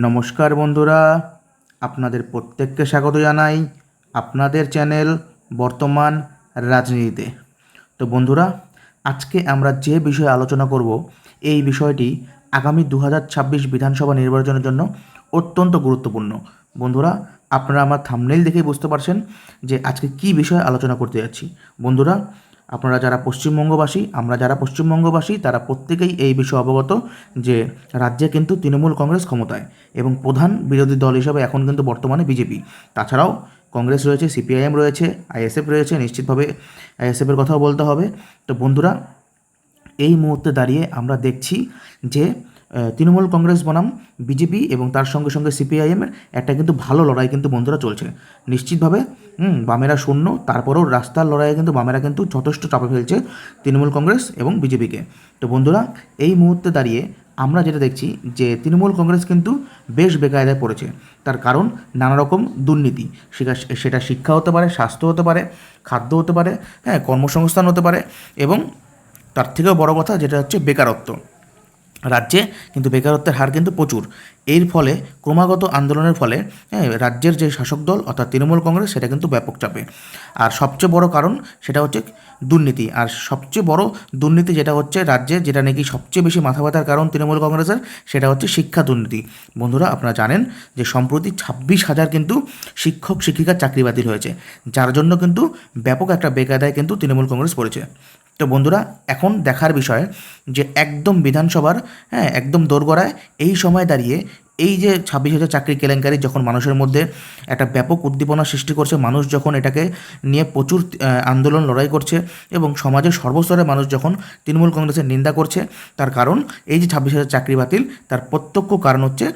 নমস্কার বন্ধুরা, আপনাদের প্রত্যেককে স্বাগত জানাই আপনাদের চ্যানেল বর্তমান রাজনীতিতে। তো বন্ধুরা, আজকে আমরা যে বিষয়ে আলোচনা করব, এই বিষয়টি আগামী দু বিধানসভা নির্বাচনের জন্য অত্যন্ত গুরুত্বপূর্ণ। বন্ধুরা, আপনারা আমার থামনেল দেখেই বুঝতে পারছেন যে আজকে কী বিষয়ে আলোচনা করতে যাচ্ছি। বন্ধুরা আপনারা যারা পশ্চিমবঙ্গবাসী, আমরা যারা পশ্চিমবঙ্গবাসী, তারা প্রত্যেকেই এই বিষয়ে অবগত যে রাজ্যে কিন্তু তৃণমূল কংগ্রেস ক্ষমতায় এবং প্রধান বিরোধী দল হিসাবে এখন কিন্তু বর্তমানে বিজেপি। তাছাড়াও কংগ্রেস রয়েছে, সিপিআইএম রয়েছে, আইএসএফ রয়েছে, নিশ্চিতভাবে আইএসএফের কথাও বলতে হবে। তো বন্ধুরা, এই মুহূর্তে দাঁড়িয়ে আমরা দেখছি যে তৃণমূল কংগ্রেস বনাম, বিজেপি এবং তার সঙ্গে সঙ্গে সিপিআইএমের একটা কিন্তু ভালো লড়াই কিন্তু বন্ধুরা চলছে। নিশ্চিতভাবে বামেরা শূন্য, তারপরেও রাস্তার লড়াইয়ে কিন্তু বামেরা কিন্তু যথেষ্ট চাপে ফেলছে তৃণমূল কংগ্রেস এবং বিজেপিকে। তো বন্ধুরা, এই মুহূর্তে দাঁড়িয়ে আমরা যেটা দেখছি যে তৃণমূল কংগ্রেস কিন্তু বেশ বেকায়দায় পড়েছে। তার কারণ নানা রকম দুর্নীতি সেটা শিক্ষা হতে পারে, স্বাস্থ্য হতে পারে, খাদ্য হতে পারে হ্যাঁ কর্মসংস্থান হতে পারে এবং তার থেকেও বড় কথা যেটা হচ্ছে বেকারত্ব। রাজ্যে কিন্তু বেকারত্বের হার কিন্তু প্রচুর। এর ফলে ক্রমাগত আন্দোলনের ফলে হ্যাঁ, রাজ্যের যে শাসক দল অর্থাৎ তৃণমূল কংগ্রেস সেটা কিন্তু ব্যাপক চাপে। আর সবচেয়ে বড় কারণ সেটা হচ্ছে দুর্নীতি। আর সবচেয়ে বড় দুর্নীতি যেটা হচ্ছে রাজ্যে যেটা নাকি সবচেয়ে বেশি মাথা ব্যথার কারণ তৃণমূল কংগ্রেসের সেটা হচ্ছে শিক্ষা দুর্নীতি। বন্ধুরা আপনারা জানেন যে সম্প্রতি ছাব্বিশ হাজার কিন্তু শিক্ষক শিক্ষিকার চাকরি বাতিল হয়েছে। যার জন্য কিন্তু ব্যাপক একটা বেকায়দায় কিন্তু তৃণমূল কংগ্রেস পড়েছে। তো বন্ধুরা এখন দেখার বিষয় যে একদম বিধানসভার হ্যাঁ একদম দোরগোড়ায় এই সময় দাঁড়িয়ে এই যে ছাব্বিশ হাজার চাকরি কেলেঙ্কারি যখন মানুষের মধ্যে একটা ব্যাপক উদ্দীপনা সৃষ্টি করছে, মানুষ যখন এটাকে নিয়ে প্রচুর আন্দোলন, লড়াই করছে এবং সমাজের সর্বস্তরের মানুষ যখন তৃণমূল কংগ্রেসের নিন্দা করছে, তার কারণ এই যে ছাব্বিশ হাজার চাকরি বাতিল, তার প্রত্যক্ষ কারণ হচ্ছে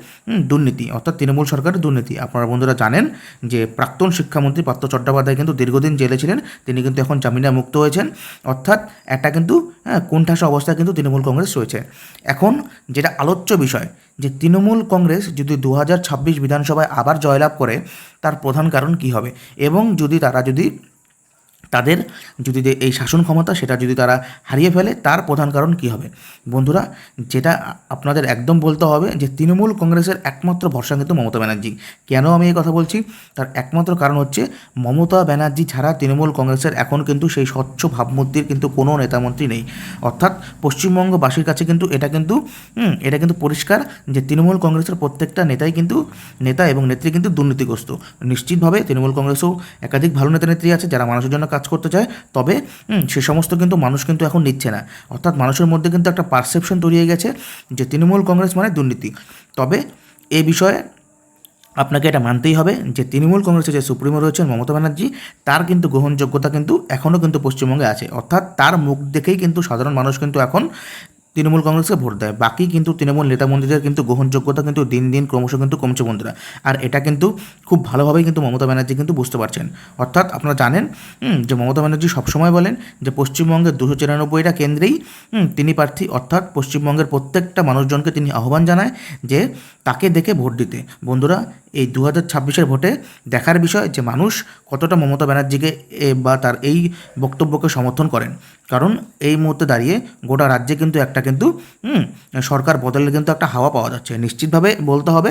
দুর্নীতি, অর্থাৎ তৃণমূল সরকারের দুর্নীতি। আপনারা বন্ধুরা জানেন যে প্রাক্তন শিক্ষামন্ত্রী পার্থ চট্টোপাধ্যায় কিন্তু দীর্ঘদিন জেলে ছিলেন, তিনি কিন্তু এখন জামিনে মুক্ত হয়েছেন, অর্থাৎ একটা কিন্তু হ্যাঁ কোণঠাসা অবস্থায় কিন্তু তৃণমূল কংগ্রেস রয়েছে। এখন যেটা আলোচ্য বিষয় যে তৃণমূল কংগ্রেস যদি দু হাজার ছাব্বিশ বিধানসভায় আবার জয়লাভ করে, তার প্রধান কারণ কি হবে? এবং যদি তারা যদি তাদের যদি এই শাসন ক্ষমতা সেটা যদি তারা হারিয়ে ফেলে, তার প্রধান কারণ কী হবে? বন্ধুরা, যেটা আপনাদের একদম বলতে হবে যে তৃণমূল কংগ্রেসের একমাত্র ভরসা কিন্তু মমতা ব্যানার্জি। কেন আমি এই কথা বলছি? তার একমাত্র কারণ হচ্ছে মমতা ব্যানার্জি ছাড়া তৃণমূল কংগ্রেসের এখন কিন্তু সেই স্বচ্ছ ভাবমূর্তির কিন্তু কোনো নেতামন্ত্রী নেই। অর্থাৎ পশ্চিমবঙ্গবাসীর কাছে কিন্তু এটা কিন্তু এটা কিন্তু পরিষ্কার যে তৃণমূল কংগ্রেসের প্রত্যেকটা নেতাই কিন্তু নেতা এবং নেত্রী কিন্তু দুর্নীতিগ্রস্ত। নিশ্চিতভাবে তৃণমূল কংগ্রেসেও একাধিক ভালো নেতা নেত্রী আছে যারা মানুষের জন্য কাজ করতে চায়, তবে সে সমস্ত কিন্তু মানুষ কিন্তু এখন নিচ্ছে না। অর্থাৎ মানুষের মধ্যে কিন্তু একটা পারসেপশন তৈরি হয়ে গেছে যে তৃণমূল কংগ্রেস মানে দুর্নীতি। তবে, এ বিষয়ে আপনাকে এটা মানতেই হবে যে তৃণমূল কংগ্রেসের যে সুপ্রিমো রয়েছেন মমতা ব্যানার্জি, তার কিন্তু গ্রহণযোগ্যতা কিন্তু এখনও কিন্তু পশ্চিমবঙ্গে আছে। অর্থাৎ তার মুখ দেখেই কিন্তু সাধারণ মানুষ কিন্তু এখন তৃণমূল কংগ্রেসকে ভোট দেয়। বাকি কিন্তু তৃণমূল নেতা মন্ত্রীদের কিন্তু গ্রহণযোগ্যতা কিন্তু দিন দিন ক্রমশ কিন্তু কমছে বন্ধুরা। আর এটা কিন্তু খুব ভালোভাবেই কিন্তু মমতা ব্যানার্জি কিন্তু বুঝতে পারছেন। অর্থাৎ আপনারা জানেন যে মমতা ব্যানার্জি সবসময় বলেন যে পশ্চিমবঙ্গের দুশো চিরানব্বইটা কেন্দ্রেই তিনি প্রার্থী। অর্থাৎ পশ্চিমবঙ্গের প্রত্যেকটা মানুষজনকে তিনি আহ্বান জানায় যে তাকে দেখে ভোট দিতে। বন্ধুরা, এই দু হাজার ছাব্বিশের ভোটে দেখার বিষয় যে মানুষ কতটা মমতা ব্যানার্জিকে বা তার এই বক্তব্যকে সমর্থন করেন। কারণ এই মুহূর্তে দাঁড়িয়ে গোটা রাজ্যে কিন্তু একটা কিন্তু সরকার বদলের কিন্তু একটা হাওয়া পাওয়া যাচ্ছে। নিশ্চিতভাবে বলতে হবে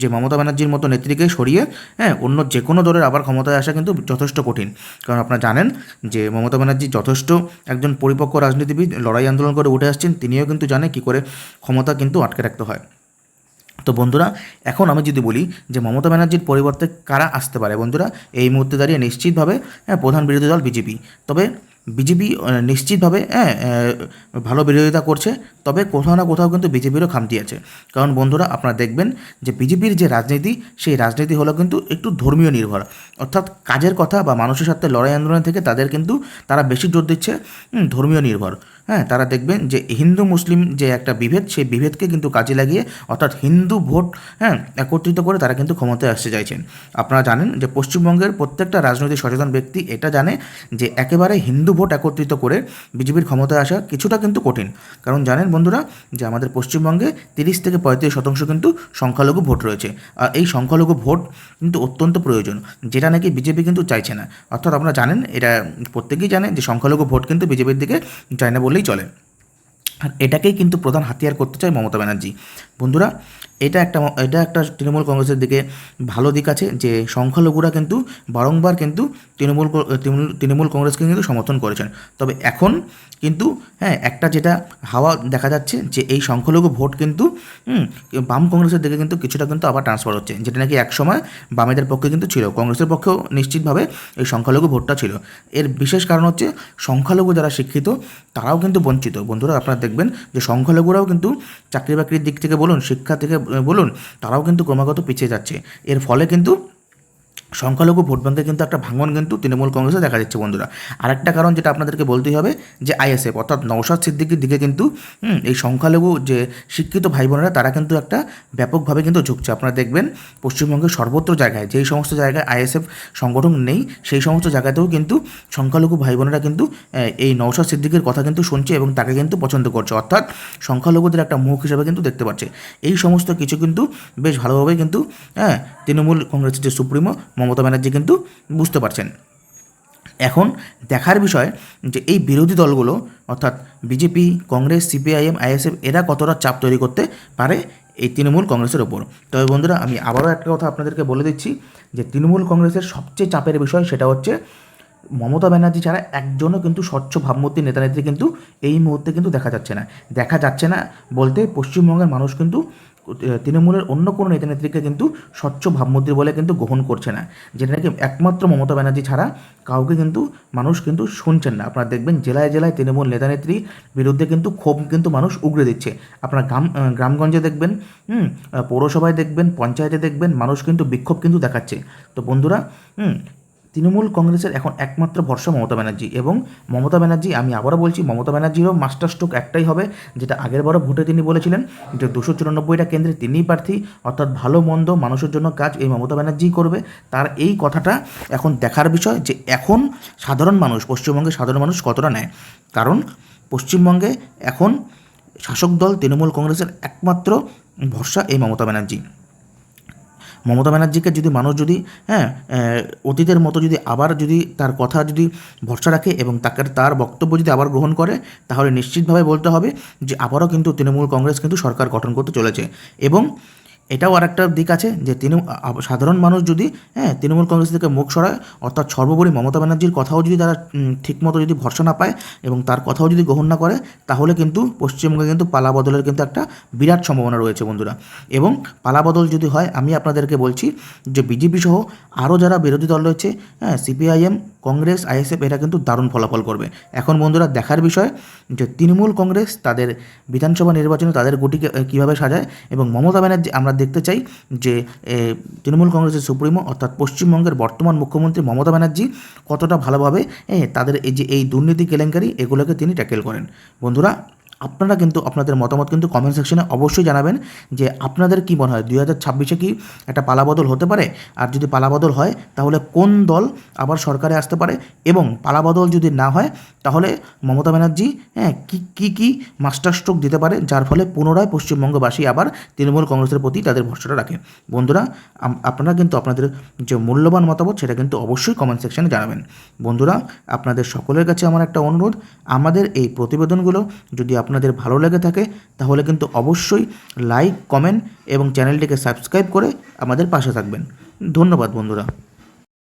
যে মমতা ব্যানার্জির মতো নেত্রীকে সরিয়ে হ্যাঁ অন্য যে কোনো দলের আবার ক্ষমতায় আসা কিন্তু যথেষ্ট কঠিন। কারণ আপনারা জানেন যে মমতা ব্যানার্জি যথেষ্ট একজন পরিপক্ক রাজনীতিবিদ লড়াই আন্দোলন করে উঠে আসছেন তিনিও কিন্তু জানে কী করে ক্ষমতা কিন্তু আটকে রাখতে হয়। তো বন্ধুরা এখন আমি যদি বলি যে মমতা ব্যানার্জির পরিবর্তে কারা আসতে পারে বন্ধুরা এই মুহূর্তে দাঁড়িয়ে নিশ্চিতভাবে হ্যাঁ, প্রধান বিরোধী দল বিজেপি। তবে বিজেপি নিশ্চিতভাবে হ্যাঁ ভালো বিরোধিতা করছে, তবে কোথাও না কোথাও কিন্তু বিজেপিরও খামতি আছে। কারণ বন্ধুরা, আপনারা দেখবেন যে বিজেপির যে রাজনীতি, সেই রাজনীতি হলো কিন্তু একটু ধর্মীয় নির্ভর। অর্থাৎ কাজের কথা বা মানুষের সাথে লড়াই আন্দোলন থেকে তাদের কিন্তু তারা বেশি জোর দিচ্ছে ধর্মীয় নির্ভর। হ্যাঁ তারা দেখবেন যে হিন্দু, মুসলিম যে একটা বিভেদ, সেই বিভেদকে কিন্তু কাজে লাগিয়ে অর্থাৎ হিন্দু ভোট হ্যাঁ একত্রিত করে তারা কিন্তু ক্ষমতায় আসতে চাইছেন। আপনারা জানেন যে পশ্চিমবঙ্গের প্রত্যেকটা রাজনৈতিক সচেতন ব্যক্তি এটা জানে যে একেবারে হিন্দু ভোট একত্রিত করে বিজেপির ক্ষমতায় আসা কিছুটা কিন্তু কঠিন। কারণ জানেন বন্ধুরা যে আমাদের পশ্চিমবঙ্গে তিরিশ থেকে পঁয়ত্রিশ শতাংশ কিন্তু সংখ্যালঘু ভোট রয়েছে। আর এই সংখ্যালঘু ভোট কিন্তু অত্যন্ত প্রয়োজন, যেটা নাকি বিজেপি কিন্তু চাইছে না। অর্থাৎ আপনারা জানেন, এটা প্রত্যেকেই জানে যে সংখ্যালঘু ভোট কিন্তু বিজেপির দিকে যায় না বললেই চলে। আর এটাকেই কিন্তু প্রধান হাতিয়ার করতে চায় মমতা ব্যানার্জি। বন্ধুরা এটা একটা এটা একটা তৃণমূল কংগ্রেসের দিকে ভালো দিক আছে যে সংখ্যালঘুরা কিন্তু বারংবার কিন্তু তৃণমূল তৃণমূল কংগ্রেসকে কিন্তু সমর্থন করেছেন। তবে এখন কিন্তু হ্যাঁ একটা যেটা হাওয়া দেখা যাচ্ছে যে এই সংখ্যালঘু ভোট কিন্তু বাম কংগ্রেসের দিকে কিন্তু কিছুটা কিন্তু আবার ট্রান্সফার হচ্ছে, যেটা নাকি একসময় বামেদের পক্ষে কিন্তু ছিল। কংগ্রেসের পক্ষেও নিশ্চিতভাবে এই সংখ্যালঘু ভোটটা ছিল। এর বিশেষ কারণ হচ্ছে সংখ্যালঘু যারা শিক্ষিত, তারাও কিন্তু বঞ্চিত। বন্ধুরা, আপনারা দেখবেন যে সংখ্যালঘুরাও কিন্তু চাকরি বাকরির দিক থেকে বলুন, শিক্ষা থেকে বলুন তারাও কিন্তু ক্রমাগত পিছিয়ে যাচ্ছে। এর ফলে কিন্তু সংখ্যালঘু ভোট ব্যাঙ্কে কিন্তু একটা ভাঙন কিন্তু তৃণমূল কংগ্রেসে দেখা যাচ্ছে বন্ধুরা। আরেকটা কারণ যেটা আপনাদেরকে বলতেই হবে যে আইএসএফ অর্থাৎ নওশাদ সিদ্দিকির দিকে কিন্তু এই সংখ্যালঘু যে শিক্ষিত ভাই বোনেরা তারা কিন্তু একটা ব্যাপকভাবে কিন্তু ঝুঁকছে। আপনারা দেখবেন পশ্চিমবঙ্গের সর্বত্র জায়গায় যেই সমস্ত জায়গায় আইএসএফ সংগঠন নেই, সেই সমস্ত জায়গাতেও কিন্তু সংখ্যালঘু ভাই বোনেরা কিন্তু এই নওশাদ সিদ্দিকির কথা কিন্তু শুনছে এবং তাকে কিন্তু পছন্দ করছে। অর্থাৎ সংখ্যালঘুদের একটা মুখ হিসাবে কিন্তু দেখতে পাচ্ছে। এই সমস্ত কিছু কিন্তু বেশ ভালোভাবে কিন্তু হ্যাঁ তৃণমূল কংগ্রেসের যে সুপ্রিমো মমতা ব্যানার্জি কিন্তু বুঝতে পারছেন। এখন দেখার বিষয় যে এই বিরোধী দলগুলো, অর্থাৎ বিজেপি, কংগ্রেস, সিপিআইএম, আইএসএফ, এরা কতটা চাপ তৈরি করতে পারে এই তৃণমূল কংগ্রেসের ওপর। তবে বন্ধুরা, আমি আবারও একটা কথা আপনাদেরকে বলে দিচ্ছি যে তৃণমূল কংগ্রেসের সবচেয়ে চাপের বিষয় সেটা হচ্ছে মমতা ব্যানার্জি ছাড়া একজনও কিন্তু স্বচ্ছ ভাবমূর্তি নেতা নেত্রী কিন্তু এই মুহূর্তে কিন্তু দেখা যাচ্ছে না। দেখা যাচ্ছে না বলতে পশ্চিমবঙ্গের মানুষ কিন্তু তৃণমূলের অন্য কোনো নেতা নেত্রীকে কিন্তু স্বচ্ছ ভাবমূর্তি বলে কিন্তু গ্রহণ করছে না। যেটা নাকি একমাত্র মমতা ব্যানার্জি ছাড়া কাউকে কিন্তু মানুষ কিন্তু শুনছেন না। আপনারা দেখবেন জেলায় জেলায় তৃণমূল নেতা নেত্রীর বিরুদ্ধে কিন্তু ক্ষোভ কিন্তু মানুষ উগড়ে দিচ্ছে। আপনারা গ্রাম গ্রামগঞ্জে দেখবেন, হুম পৌরসভায় দেখবেন, পঞ্চায়েতে দেখবেন মানুষ কিন্তু বিক্ষোভ কিন্তু দেখাচ্ছে। তো বন্ধুরা, হুম তৃণমূল কংগ্রেসের এখন একমাত্র ভরসা মমতা ব্যানার্জি এবং মমতা ব্যানার্জি, আমি আবারও বলছি, মমতা ব্যানার্জিরও মাস্টার স্ট্রোক একটাই হবে, যেটা আগের বারও ভোটে তিনি বলেছিলেন যে দুশো চুরানব্বইটা কেন্দ্রে তিনিই প্রার্থী, অর্থাৎ ভালো মন্দ মানুষের জন্য কাজ এই মমতা ব্যানার্জিই করবে। তার এই কথাটা এখন দেখার বিষয় যে এখন সাধারণ মানুষ পশ্চিমবঙ্গের সাধারণ মানুষ কতটা নেয়? কারণ পশ্চিমবঙ্গে এখন শাসক দল তৃণমূল কংগ্রেসের একমাত্র ভরসা এই মমতা ব্যানার্জি। মমতা ব্যানার্জিকে যদি মানুষ যদি হ্যাঁ অতীতের মতো যদি আবার যদি তার কথা যদি ভরসা রাখে এবং তাকে তার বক্তব্য যদি আবার গ্রহণ করে, তাহলে নিশ্চিতভাবে বলতে হবে যে আবারও কিন্তু তৃণমূল কংগ্রেস কিন্তু সরকার গঠন করতে চলেছে। এবং এটাও আরেকটা দিক আছে যে তৃণমূল সাধারণ মানুষ যদি হ্যাঁ তৃণমূল কংগ্রেস থেকে মুখ সরায়, অর্থাৎ সর্বোপরি মমতা ব্যানার্জির কথাও যদি তারা ঠিকমতো যদি ভরসা না পায় এবং তার কথাও যদি গ্রহণ না করে, তাহলে কিন্তু পশ্চিমবঙ্গে কিন্তু পালা বদলের কিন্তু একটা বিরাট সম্ভাবনা রয়েছে বন্ধুরা। এবং পালা বদল যদি হয়, আমি আপনাদেরকে বলছি যে বিজেপি সহ আরও যারা বিরোধী দল রয়েছে হ্যাঁ সিপিআইএম কংগ্রেস, আইএসএফ এরা কিন্তু দারুণ ফলাফল করবে। এখন বন্ধুরা, দেখার বিষয় যে তৃণমূল কংগ্রেস তাদের বিধানসভা নির্বাচনে তাদের গুটিকে কীভাবে সাজায় এবং মমতা ব্যানার্জি, আমরা দেখতে চাই যে তৃণমূল কংগ্রেসের সুপ্রিমো অর্থাৎ পশ্চিমবঙ্গের বর্তমান মুখ্যমন্ত্রী মমতা ব্যানার্জি কতটা ভালোভাবে তাদের এই যে, এই দুর্নীতি কেলেঙ্কারি, এগুলোকে তিনি ট্যাকেল করেন। বন্ধুরা আপনারা কিন্তু আপনাদের মতামত কিন্তু কমেন্ট সেকশনে অবশ্যই জানাবেন যে আপনাদের কি মনে হয়, দুই হাজার ছাব্বিশে কি একটা পালাবদল হতে পারে? আর যদি পালাবদল হয়, তাহলে কোন দল আবার সরকারে আসতে পারে? এবং পালাবদল যদি না হয়, তাহলে মমতা ব্যানার্জি হ্যাঁ কী কী কী মাস্টার স্ট্রোক দিতে পারে? যার ফলে পুনরায় পশ্চিমবঙ্গবাসী আবার তৃণমূল কংগ্রেসের প্রতি তাদের ভরসাটা রাখে। বন্ধুরা আপনারা কিন্তু আপনাদের যে মূল্যবান মতামত, সেটা কিন্তু অবশ্যই কমেন্ট সেকশনে জানাবেন। বন্ধুরা, আপনাদের সকলের কাছে আমার একটা অনুরোধ। আমাদের এই প্রতিবেদনগুলো যদি আপনাদের ভালো লেগে থাকে, তাহলে কিন্তু অবশ্যই লাইক কমেন্ট এবং চ্যানেলটিকে সাবস্ক্রাইব করে আমাদের পাশে থাকবেন। ধন্যবাদ বন্ধুরা।